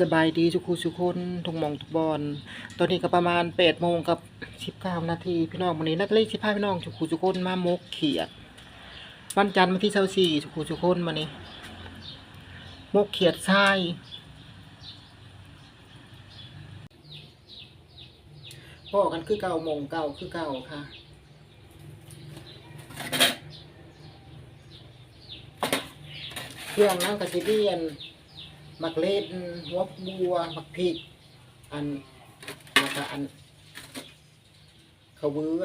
สบายดีทุกคู่ทุกคนทุกมองทุกบอลตอนนี้ก็ประมาณแปดโมงกับสิบเก้านาทีพี่น้องวันนี้นัดเลขสิบห้าพี่น้องทุกคู่ทุกคนมามกเขียด วันจันทร์วันที่เช้าสี่ทุกคู่ทุกคนมานี้ มกเขียดทรายพ่อกันคือเก่าโมงเก่าคือเก่าค่ะเครื่องนั่งกระสิเบียน มักเล่นหัวบัวมักพริก อันแล้วก็อันขาวเบือ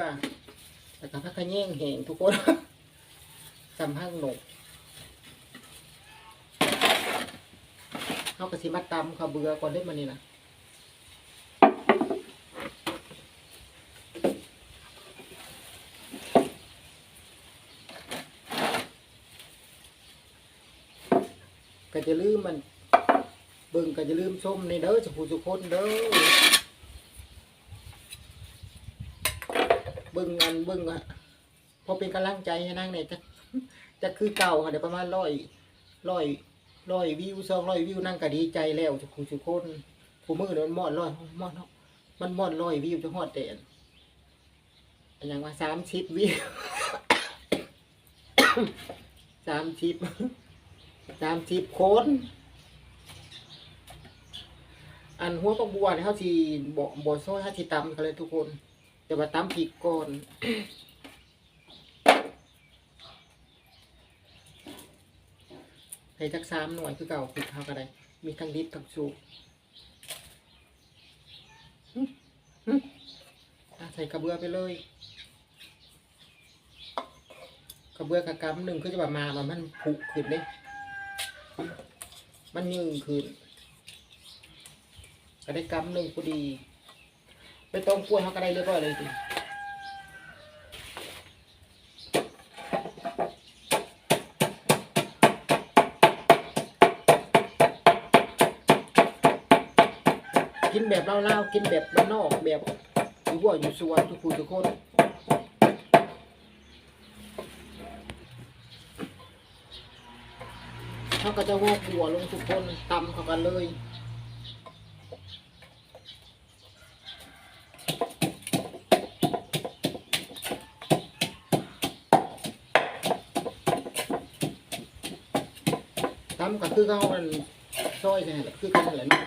แล้วก็พักขะแยงแหงทุกคนสำห้างหนกเขากระสิมาตำขาวเบือก่อนเล่นมานี่นะก็จะลืมมัน เบิ่งก็จะลืมชมในเด้อสุภูสุคนเด้อเบิ่งอันเบิ่งอะพอเป็นกำลังใจให้นั่งเนี่ยจะจะคือเก่าค่ะเดี๋ยวประมาณร้อยร้อยร้อยวิวสองร้อยวิวนั่งก็ดีใจแล้วสุภูสุคนผู้มือเนี่ยมันมอดร้อยมอดมันมอดร้อยวิวจะฮอดแต่นอย่างว่าสามชิปวิวสามชิปสามชิปโคน อันหัวปักบัวเนี่ยเขาสิบ่บ่ซอยเขาสิตำกันเลยทุกคน แต่ว่าตำผิดก่อนให้จักสามหน่วยคือเก่าผิดเขาก็ได้มีทั้งดิบทั้งสุกหึหึอะใส่กระเบื้อไปเลยกระเบื้อกระกำหนึ่งคือจะแบบมาว่ามันผุขึ้นเลยมันยืงขึ้น ก็ได้กำหนึ่งพอดี ไปต้มกล้วยเขาก็ได้เรียบร้อยเลยสิกินแบบเล่าๆกินแบบนอกแบบอยู่บัวอยู่สวนทุกคนทุกคนเขาก็จะวอกหัวลงทุกคนตำเขากันเลย คือเขามันซอยใช่ไหมคือกันนั่นแหละเนาะ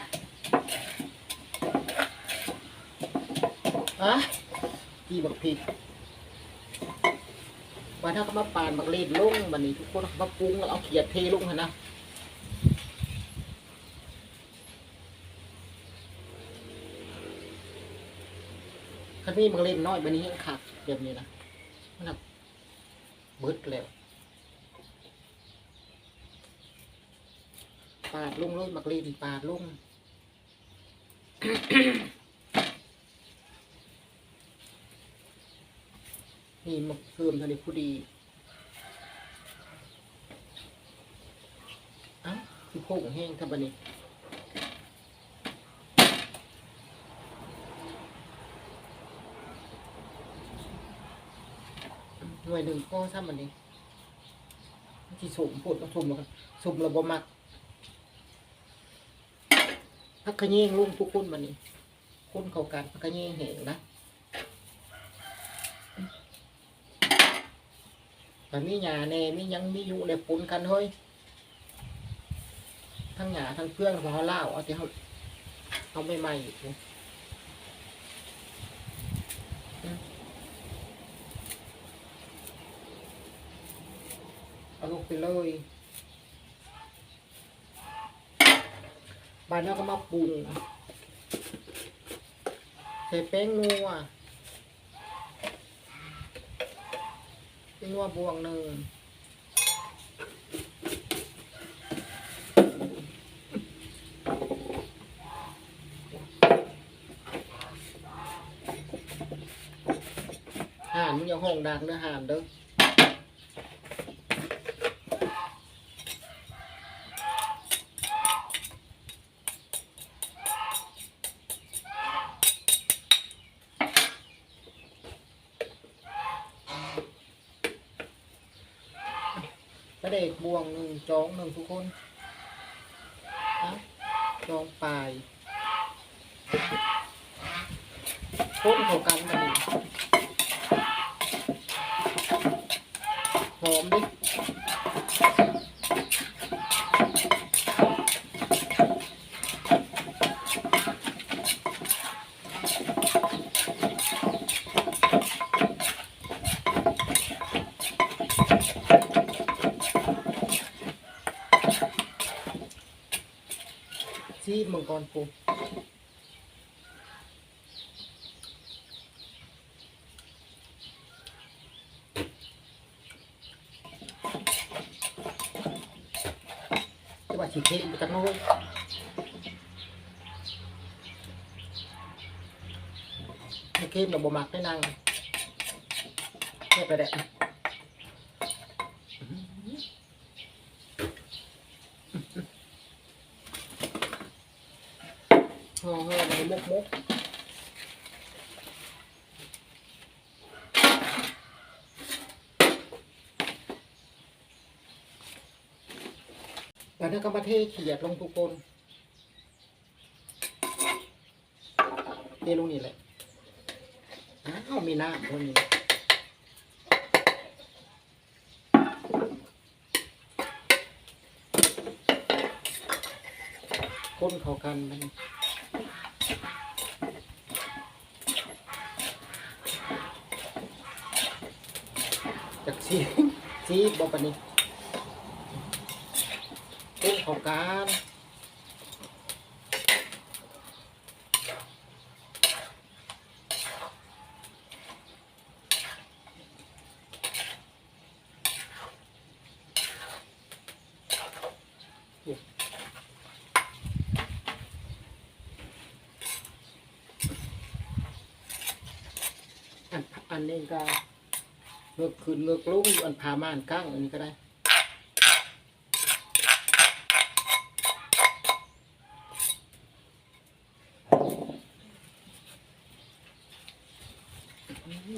อะกี่บักผิดว่าถ้าเขามาปานบักเลดลงบันนี้ทุกคนเขามาปรุงแล้วเอาเขียดเทลงหันนะคันนี้บักเลดน้อยบันนี้ยังขาดแบบนี้นะมันเบิดแล้ว ปาดลงเลยมักลีนปาดลงนี่มักเพิ่มท่านี้ผู้ดีเอ้าคือโค้งแห้งครับนี้หน่วยหนึ่งก็ซ้ำบันนี้ที่สุ่มปวดมาสุ่มแล้วกันสุ่มระบบมัก พักขะแยงลุงทุกคนบันนี้คนเขากันพักขะแยงแหงนะแต่มีหยาแน่มียังมีอยู่ในปนกันเฮ้ยทั้งหยาทั้งเพื่อนของเขาเล่าเอาที่เขาเขาไม่ใหม่อีกเอาลงไปเลย บานเราก็มาปรุงใส่แป้งนัวแป้งนัวบวงหนึ่งห่านมึงอย่าห้องดังเด้อห่านเด้อ ระเดกบวงหนึ่งจองหนึ่งทุกคนนะลองปลายต้นเขากันกันนี่หอมดิ ซีมังกรปูจะว่าสิเทมาจากโน้นไม่เข้มเราบ่มักได้นางแค่ไปแดะห่อห่ อในมกมกแต่ถ้าก็มาเทเขียดลงทุกคนเทลงนี่แหละอ้าวมีน้ำคนนี้คนเขากันมัน จากซีซีบอกปนี้ตุ้งของกัน อันนี้ก็เงือกขึ้นเงือกลงอันพาม่านก้างอันนี้ก็ได้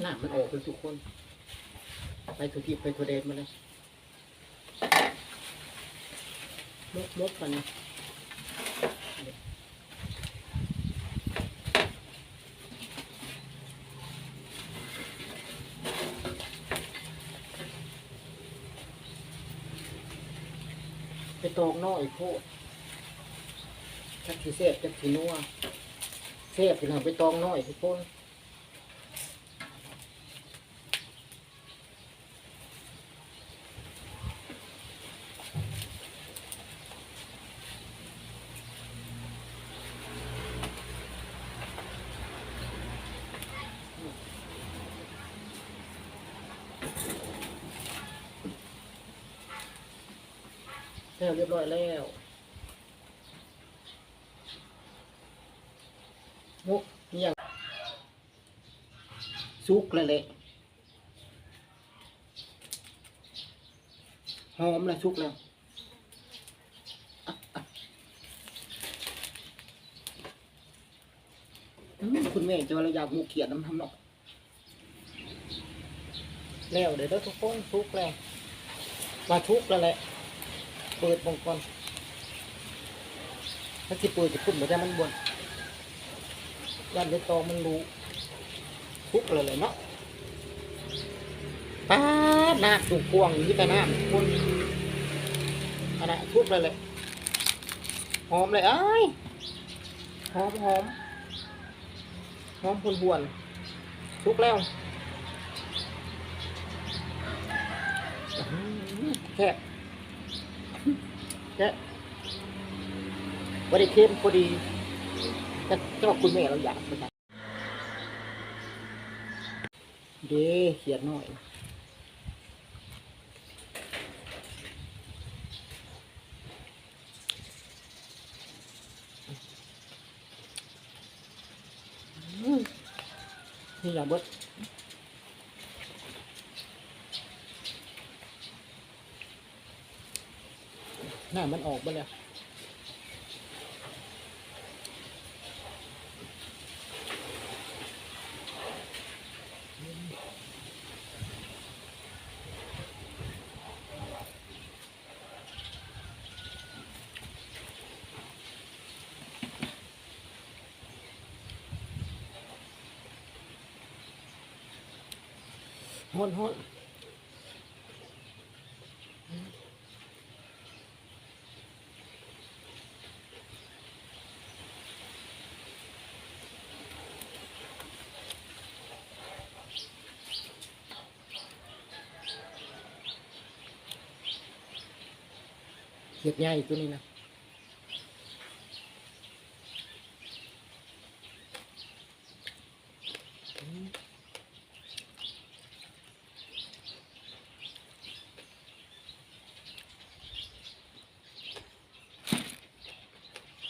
หน้ามันออกเป็นทุกคน ไปทุกที่ไปทุเดนมาเลยมกมกมัน ตองน้อยโคตรจักสีเสพจักทีนัวเสพถึงหางไปตองน้อยทุกคน แล้วเรียบร้อยแล้วมุกเนี่ยซุกแล้วแหละหอมแล้วซุกแล้วคุณแม่จะว่าเราอยากหมูเขียดน้ำทำเนาะแล้วเดี๋ยวเราทุกคนซุกแล้วมาทุกแล้วแหละ เปิดวงก่อนถ้าที่เปิดจะพุ่นมาได้มันบวนยันเดตอมันรู้ทุกเลยเลยเนาะป้าดน้ำตุกพวงนี่แต่หน้ำคุณอันนั้นทุกเลยเลยหอมเลยเอ้ยหอมหอมหอมคุณบวนทุกแล้วอื้อหือ แค่เนี่ยบริเข้มพอดีแต่เจ้าคุณแม่เราอยากไปทำเด้เขียนหน่อยนี่อย่าเบิด หน้ามันออกไปแล้วฮ้อนฮ้อน ห็ดใหญ่ตัวนี้นะ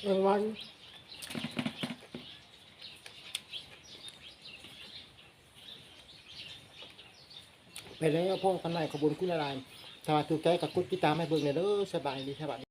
เอ็งวันไปแล้วพ่อกันไหนขบวนคุณอะไร ถ้าว่าถูกใจกับกดติดตามให้เบิ่งเลยเด้อสบายดีสบาย